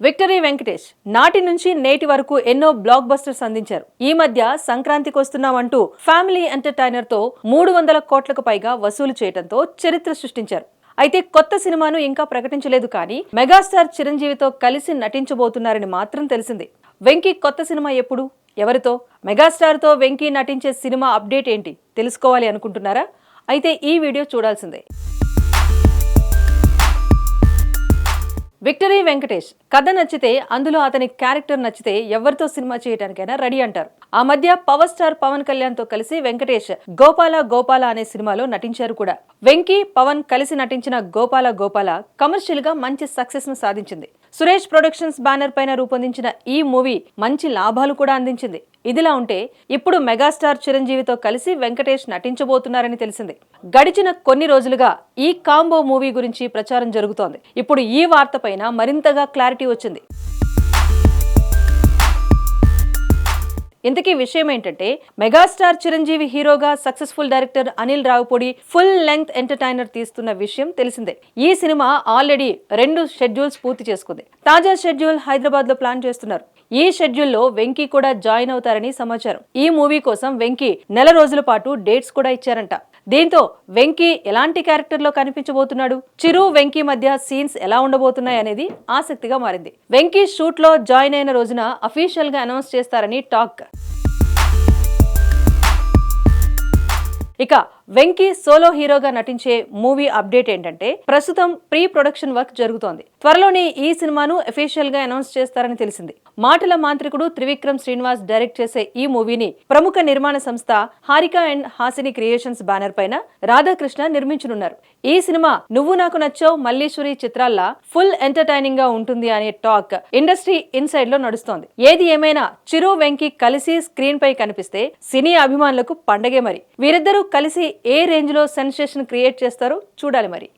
Victory Venkatesh నాటి నుంచి నేటి వరకు ఎన్నో బ్లాక్ బస్టర్స్ అందించారు. ఈ మధ్య సంక్రాంతికి వస్తున్నామంటూ ఫ్యామిలీ ఎంటర్టైనర్తో మూడు వందల కోట్లకు పైగా వసూలు చేయడంతో చరిత్ర సృష్టించారు. అయితే కొత్త సినిమాను ఇంకా ప్రకటించలేదు కానీ మెగాస్టార్ చిరంజీవితో కలిసి నటించబోతున్నారని మాత్రం తెలిసింది. వెంకీ కొత్త సినిమా ఎప్పుడు? ఎవరితో? మెగాస్టార్తో వెంకీ నటించే సినిమా అప్డేట్ ఏంటి? తెలుసుకోవాలి అనుకుంటున్నారా? అయితే ఈ వీడియో చూడాల్సిందే. విక్టరీ వెంకటేష్. కథ నచ్చితే అందులో అతని క్యారెక్టర్ నచ్చితే ఎవరితో సినిమా చేయడానికైనా రెడీ అంటారు. ఆ మధ్య పవర్ స్టార్ పవన్ కళ్యాణ్తో కలిసి వెంకటేష్ గోపాల గోపాల అనే సినిమాలో నటించారు కూడా. వెంకీ పవన్ కలిసి నటించిన గోపాల గోపాల కమర్షియల్గా మంచి సక్సెస్ను సాధించింది. సురేష్ ప్రొడక్షన్స్ బ్యానర్ పైన రూపొందించిన ఈ మూవీ మంచి లాభాలు కూడా అందించింది. ఇదిలా ఉంటే ఇప్పుడు మెగాస్టార్ చిరంజీవితో కలిసి వెంకటేష్ నటించబోతున్నారని తెలిసింది. గడిచిన కొన్ని రోజులుగా ఈ కాంబో మూవీ గురించి ప్రచారం జరుగుతోంది. ఇప్పుడు ఈ వార్త పైన మరింతగా క్లారిటీ వచ్చింది. ఇంతకీ విషయం ఏంటంటే మెగాస్టార్ చిరంజీవి హీరోగా successful director Anil Ravipudi full length entertainer తీస్తున్న విషయం తెలిసిందే. ఈ సినిమా ఆల్రెడీ రెండు షెడ్యూల్స్ పూర్తి చేసుకుంది. తాజా షెడ్యూల్ హైదరాబాద్లో ప్లాన్ చేస్తున్నారు. ఈ షెడ్యూల్లో వెంకీ కూడా జాయిన్ అవుతారని సమాచారం. ఈ మూవీ కోసం వెంకీ నెల రోజుల పాటు డేట్స్ కూడా ఇచ్చారంట. దీంతో వెంకీ ఎలాంటి క్యారెక్టర్లో కనిపించబోతున్నాడు? చిరు వెంకీ మధ్య సీన్స్ ఎలా ఉండబోతున్నాయి అనేది ఆసక్తిగా మారింది. వెంకీ షూట్లో జాయిన్ అయిన రోజున అఫీషియల్గా అనౌన్స్ చేస్తారని టాక్. ఇక వెంకీ సోలో హీరోగా నటించే మూవీ అప్డేట్ ఏంటంటే ప్రస్తుతం ప్రీ ప్రొడక్షన్ వర్క్ జరుగుతోంది. త్వరలోనే ఈ సినిమాను అఫీషియల్గా అనౌన్స్ చేస్తారని తెలిసింది. మాటల మాంత్రికుడు త్రివిక్రమ్ శ్రీనివాస్ డైరెక్ట్ చేసే ఈ మూవీని ప్రముఖ నిర్మాణ సంస్థ Haarika and Hassine creations banner పైన రాధాకృష్ణ నిర్మించనున్నారు. ఈ సినిమా నువ్వు నాకు నచ్చావు మల్లీశ్వరి చిత్రాల్లా ఫుల్ ఎంటర్టైనింగ్గా ఉంటుంది అనే టాక్ ఇండస్ట్రీ ఇన్సైడ్లో నడుస్తోంది. ఏది ఏమైనా చిరు వెంకీ కలిసి స్క్రీన్ పై కనిపిస్తే సినీ అభిమానులకు పండగే మరి. వీరిద్దరూ కలిసి ఏ రేంజ్లో సెన్సేషన్ క్రియేట్ చేస్తారో చూడాలి మరి.